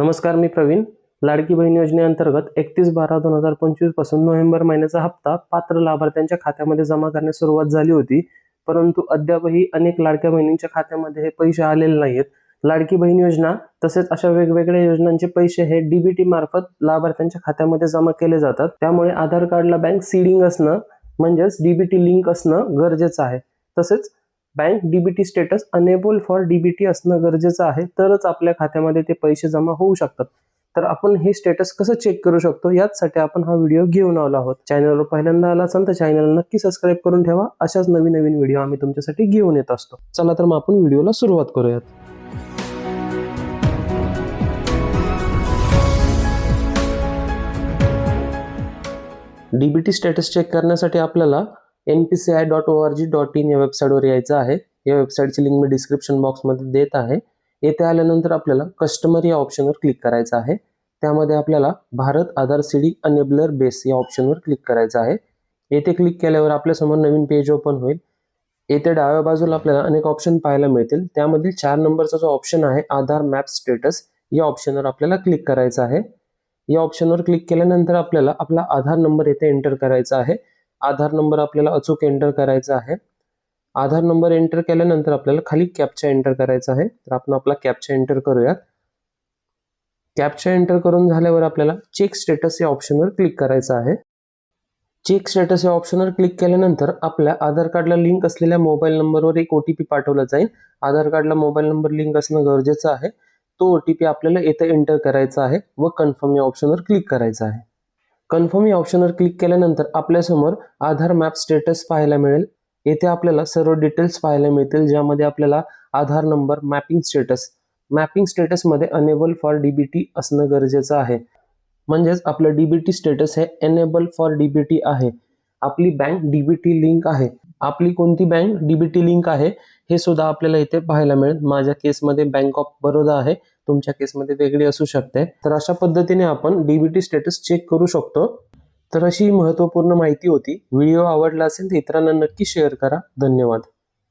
नमस्कार मी प्रवीण. लाडकी बहीण योजनेअंतर्गत एकतीस बारा दोन हजार पंचवीसपासून नोव्हेंबर महिन्याचा हप्ता पात्र लाभार्थ्यांच्या खात्यामध्ये जमा करण्यास सुरुवात झाली होती. परंतु अद्यापही अनेक लाडक्या बहिणींच्या खात्यामध्ये हे पैसे आलेले नाहीत लाडकी बहीण योजना तसेच अशा वेगवेगळ्या योजनांचे पैसे हे डीबीटी मार्फत लाभार्थ्यांच्या खात्यामध्ये जमा केले जातात. त्यामुळे आधार कार्डला बँक सीडिंग असणं म्हणजेच डीबीटी लिंक असणं गरजेचं आहे. तसेच bank DBT status enable for DBT असणं गरजेचं आहे तरच आपल्या खात्यामध्ये ते पैसे जमा होऊ शकतात. तर आपण हे स्टेटस कसं चेक करू शकतो? याचसाठी आपण हा व्हिडिओ घेऊन आलो आहोत. चॅनलवर पहिल्यांदा आला असाल तर चॅनल नक्की सबस्क्राईब करून ठेवा. अशाच नवीन नवीन व्हिडिओ आम्ही तुमच्यासाठी घेऊन येत असतो. चला तर मग आपण व्हिडिओला सुरुवात करूयात. डीबीटी स्टेटस चेक करण्यासाठी आपल्याला N P C I dot O R G dot I N वेबसाईटवर यायचं आहे. या वेबसाईटची लिंक मी डिस्क्रिप्शन बॉक्समध्ये देत आहे. येथे आल्यानंतर आपल्याला कस्टमर या ऑप्शनवर क्लिक करायचं आहे. त्यामध्ये आपल्याला Bharat Aadhaar seeding enabler base या ऑप्शनवर क्लिक करायचं आहे. येथे क्लिक केल्यावर आपल्यासमोर नवीन पेज ओपन होईल. येथे डाव्या बाजूला आपल्याला अनेक ऑप्शन पाहायला मिळतील. त्यामधील चार नंबरचा जो ऑप्शन आहे आधार मॅप स्टेटस या ऑप्शनवर आपल्याला क्लिक करायचं आहे. या ऑप्शनवर क्लिक केल्यानंतर आपल्याला आपला आधार नंबर येथे एंटर करायचा आहे. आधार नंबर आपल्याला अचूक एंटर करायचा आहे. आधार नंबर एंटर केल्यानंतर आपल्याला खाली कॅपचा एंटर करायचा आहे. तर आपण आपला कॅपचा एंटर करूयात. कॅपचा एंटर करून झाल्यावर आपल्याला चेक स्टेटस या ऑप्शनवर क्लिक करायचं आहे. चेक स्टेटस या ऑप्शनवर क्लिक केल्यानंतर आपल्या आधार कार्डला लिंक असलेल्या मोबाईल नंबरवर एक ओ टी पी पाठवला जाईल. आधार कार्डला मोबाईल नंबर लिंक असणं गरजेचं आहे. तो ओ टी पी आपल्याला येथे एंटर करायचा आहे व कन्फर्म या ऑप्शनवर क्लिक करायचा आहे. कन्फर्म या ऑप्शनवर क्लिक केल्यानंतर आपल्यासमोर आधार मॅप स्टेटस पाहायला मिळेल. येथे आपल्याला सर्व डिटेल्स पाहायला मिळतील ज्यामध्ये आपल्याला Aadhaar number mapping status mapping स्टेटसमध्ये enable for DBT असणं गरजेचं आहे. म्हणजेच आपलं डीबीटी स्टेटस हे एनेबल फॉर डीबीटी आहे. आपली बँक डीबीटी लिंक आहे. आपली कोणती बँक डीबीटी लिंक आहे हे सुद्धा आपल्याला इथे पाहायला मिळेल. माझ्या केसमध्ये बँक ऑफ बरोदा आहे. तुमच्या केसमध्ये वेगळी असू शकते. तर अशा पद्धतीने आपण डीबीटी स्टेटस चेक करू शकतो. तर अशी महत्त्वपूर्ण माहिती होती. व्हिडिओ आवडला असेल तर इतरांना नक्की शेअर करा. धन्यवाद.